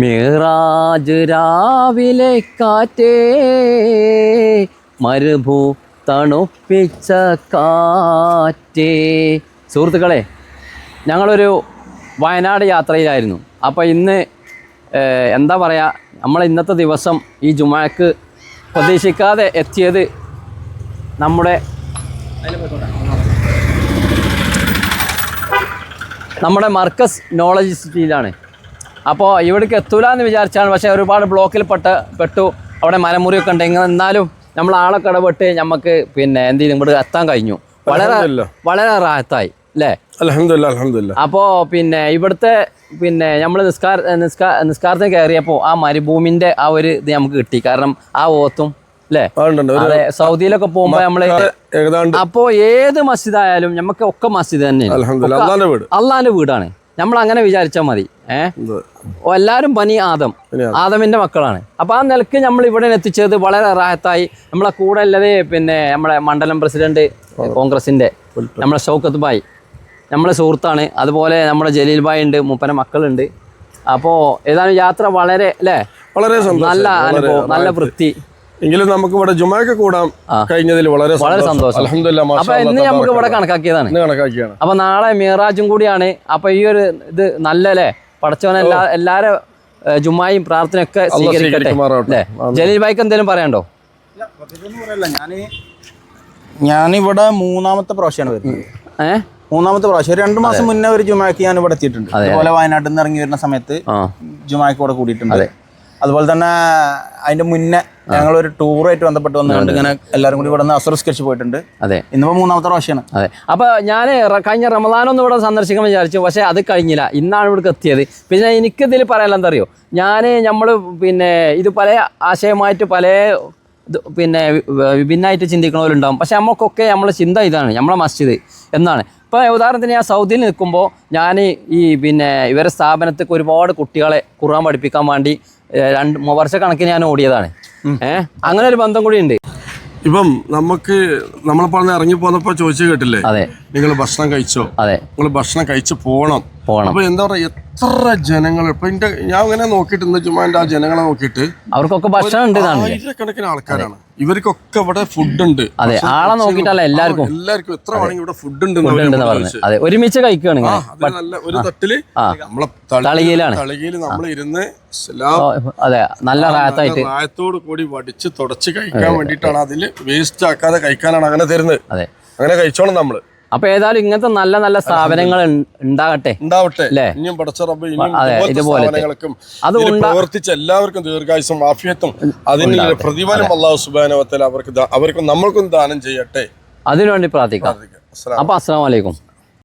മിറാജ് രാവിലെ കാറ്റേ മരുഭൂ തണുപ്പിച്ച കാറ്റേ. സുഹൃത്തുക്കളെ ഞങ്ങളൊരു വയനാട് യാത്രയിലായിരുന്നു. അപ്പോൾ ഇന്ന് എന്താ പറയുക നമ്മൾ ഇന്നത്തെ ദിവസം ഈ ജുമാക്ക് പ്രതീക്ഷിക്കാതെ എത്തിയത് നമ്മുടെ നമ്മുടെ മർക്കസ് നോളജ് സിറ്റിയിലാണ് അപ്പോൾ ഇവിടേക്ക് എത്തൂല എന്ന് വിചാരിച്ചാണ്. പക്ഷേ ഒരുപാട് ബ്ലോക്കിൽ പെട്ട. പെട്ടു അവിടെ മരമുറിയൊക്കെ ഇങ്ങനെ എന്നാലും നമ്മൾ ആളെ കടപെട്ട് നമുക്ക് പിന്നെ എന്ത് ചെയ്യും ഇവിടെ എത്താൻ കഴിഞ്ഞു. വളരെ വളരെ റാഹത്തായി അല്ലേ? അലഹമില്ല അലഹമില്ല അപ്പോൾ പിന്നെ ഇവിടുത്തെ പിന്നെ നമ്മൾ നിസ്കാർ നിസ്കാ നിസ്കാരത്തിന് കയറിയപ്പോൾ ആ മരുഭൂമിന്റെ ആ ഒരു ഇത് നമുക്ക് കിട്ടി. കാരണം ആ ഓത്തും അല്ലേ? അതെ സൗദിയിലൊക്കെ പോകുമ്പോൾ നമ്മൾ അപ്പോ അപ്പോൾ ഏത് മസ്ജിദ് ആയാലും നമുക്ക് ഒക്കെ മസ്ജിദ് തന്നെയാണ് അള്ളാന്റെ വീടാണ്. നമ്മൾ അങ്ങനെ വിചാരിച്ചാൽ മതി ഏഹ് എല്ലാവരും പനി ആദം. ആദമിന്റെ മക്കളാണ്. അപ്പോൾ ആ നിലയ്ക്ക് നമ്മൾ ഇവിടെ എത്തിച്ചത് വളരെ റാഹത്തായി. നമ്മളെ കൂടെ ഉള്ളത് പിന്നെ നമ്മളെ മണ്ഡലം പ്രസിഡന്റ് കോൺഗ്രസിന്റെ നമ്മളെ ഷൗക്കത്ത് ബായ് നമ്മളെ സുഹൃത്താണ്. അതുപോലെ നമ്മുടെ ജലീൽ ബായ് ഉണ്ട് മൂപ്പന മക്കളുണ്ട്. അപ്പോൾ ഏതാനും യാത്ര വളരെ അല്ലേ? വളരെ നല്ല അനുഭവം നല്ല വൃത്തി. എങ്കിലും നമുക്ക് ഇവിടെ ജുമാക്ക് കൂടാം കഴിഞ്ഞതിൽ വളരെ വളരെ സന്തോഷം. അപ്പൊ ഇന്ന് നമുക്ക് ഇവിടെ കണക്കാക്കിയതാണ്. ഇന്ന് കണക്കാക്കിയാണ് അപ്പൊ നാളെ മീറാജും കൂടിയാണ്. അപ്പൊ ഈ ഒരു ഇത് നല്ലല്ലേ? പടച്ചവൻ എല്ലാ എല്ലാരും ജുമായും പ്രാർത്ഥനയൊക്കെ സ്വീകരിക്കട്ടെ. അല്ലേ? ജലീൽ ബൈക്ക് എന്തെങ്കിലും പറയണ്ടോ ഞാൻ ഞാനിവിടെ മൂന്നാമത്തെ പ്രാവശ്യമാണ് വരുന്നത്. ഏഹ് മൂന്നാമത്തെ പ്രാവശ്യം. ഒരു രണ്ട് മാസം മുന്നേ ഒരു ജുമാക്ക് ഞാൻ ഇവിടെ എത്തിയിട്ടുണ്ട്. അതുപോലെ വയനാട്ടിൽ നിന്ന് ഇറങ്ങി വരുന്ന സമയത്ത് ജുമാക്ക് ഇവിടെ കൂടിയിട്ടുണ്ട്. അതുപോലെ തന്നെ അതിന്റെ മുന്നേ ഞങ്ങൾ ഒരു ടൂറായിട്ട് ബന്ധപ്പെട്ട് വന്നുകൊണ്ട് ഇങ്ങനെ എല്ലാവരും കൂടി ഇവിടെ നിന്ന് അസുറസ്കരിച്ച് പോയിട്ടുണ്ട്. അതെ. ഇന്നിപ്പോ മൂന്നാമത്തെ പ്രാവശ്യമാണ് അതെ. അപ്പൊ ഞാൻ കഴിഞ്ഞ റമദാനൊന്നും ഇവിടെ സന്ദർശിക്കാൻ വിചാരിച്ചു. പക്ഷെ അത് കഴിഞ്ഞില്ല. ഇന്നാണ് ഇവിടെ എത്തിയത്. പിന്നെ എനിക്ക് ഇതിൽ പറയാനുള്ള എന്താ അറിയോ? ഞാൻ നമ്മൾ പിന്നെ ഇത് പല ആശയമായിട്ട് പല പിന്നെ വിഭിന്നമായിട്ട് ചിന്തിക്കണവരുണ്ടാവും. പക്ഷെ നമുക്കൊക്കെ നമ്മളെ ചിന്ത ഇതാണ്. നമ്മളെ മസ്ജിദ് എന്നാണ്. ഇപ്പോൾ ഉദാഹരണത്തിന് ഞാൻ സൗദിയിൽ നിൽക്കുമ്പോൾ ഞാൻ ഈ പിന്നെ ഇവരെ സ്ഥാപനത്തേക്ക് ഒരുപാട് കുട്ടികളെ ഖുർആൻ പഠിപ്പിക്കാൻ വേണ്ടി രണ്ട് വർഷ കണക്കിന് ഞാൻ ഓടിയതാണ്. ഏഹ് അങ്ങനെ ഒരു ബന്ധം കൂടി ഉണ്ട്. ഇപ്പം നമുക്ക് നമ്മളിപ്പോൾ പറഞ്ഞ് ഇറങ്ങി പോന്നപ്പോ ചോദിച്ചു കേട്ടില്ലേ? അതെ. നിങ്ങൾ ഭക്ഷണം കഴിച്ചോ? അതെ. നിങ്ങൾ ഭക്ഷണം കഴിച്ചു പോകണം പോകണം അപ്പൊ എന്താ പറയാ എത്ര ജനങ്ങൾ ഇപ്പൊ എന്റെ ഞാൻ ഇങ്ങനെ നോക്കിയിട്ട് ഇന്ന് ജുമാന്റെ ആ ജനങ്ങളെ നോക്കിയിട്ട് അവർക്കൊക്കെ ഭക്ഷണം ഉണ്ട് ആയിരക്കണക്കിന് ആൾക്കാരാണ്. ഇവർക്കൊക്കെ ഇവിടെ ഫുഡ് ഉണ്ട് അതെ ആളെ നോക്കിയിട്ടല്ല എല്ലാവർക്കും. എല്ലാവർക്കും എത്ര വേണമെങ്കിൽ ഇവിടെ ഫുഡ് ഉണ്ട് അതെ ഒരുമിച്ച് കഴിക്കുകയാണ് ആ നല്ല ഒരു തട്ടിൽ. നമ്മളെ തളികയിലാണ്. തളികയിൽ നമ്മൾ ഇരുന്ന് അതെ നല്ല റായത്തായിട്ട് റായത്തോട് കൂടി വടിച്ച് തുടച്ച് കഴിക്കാൻ വേണ്ടിയിട്ടാണ് അതിൽ വേസ്റ്റ് ആക്കാതെ കഴിക്കാനാണ് അങ്ങനെ തരുന്നത്. അതെ. അങ്ങനെ കഴിച്ചോണം നമ്മൾ. അപ്പൊ ഏതായാലും ഇങ്ങനത്തെ നല്ല നല്ല സ്ഥാപനങ്ങൾ ഉണ്ടാകട്ടെ? ഉണ്ടാവട്ടെ? ഇനിയും പടച്ച റബ്ബ് ഇനിയും അതെ, ഇതുപോലത്തെ ഇതുപോലത്തെ. സ്ഥാപനങ്ങൾക്കും അത് പ്രവർത്തിച്ച എല്ലാവർക്കും ദീർഘായുസും ആഫിയത്തും അതിന് പ്രതിഫലം അള്ളാഹു സുബാനവത്തിൽ അവർക്ക് അവർക്കും നമ്മൾക്കും ദാനം ചെയ്യട്ടെ. അതിനുവേണ്ടി പ്രാർത്ഥിക്കാം. അപ്പൊ അസ്സാം വലൈക്കും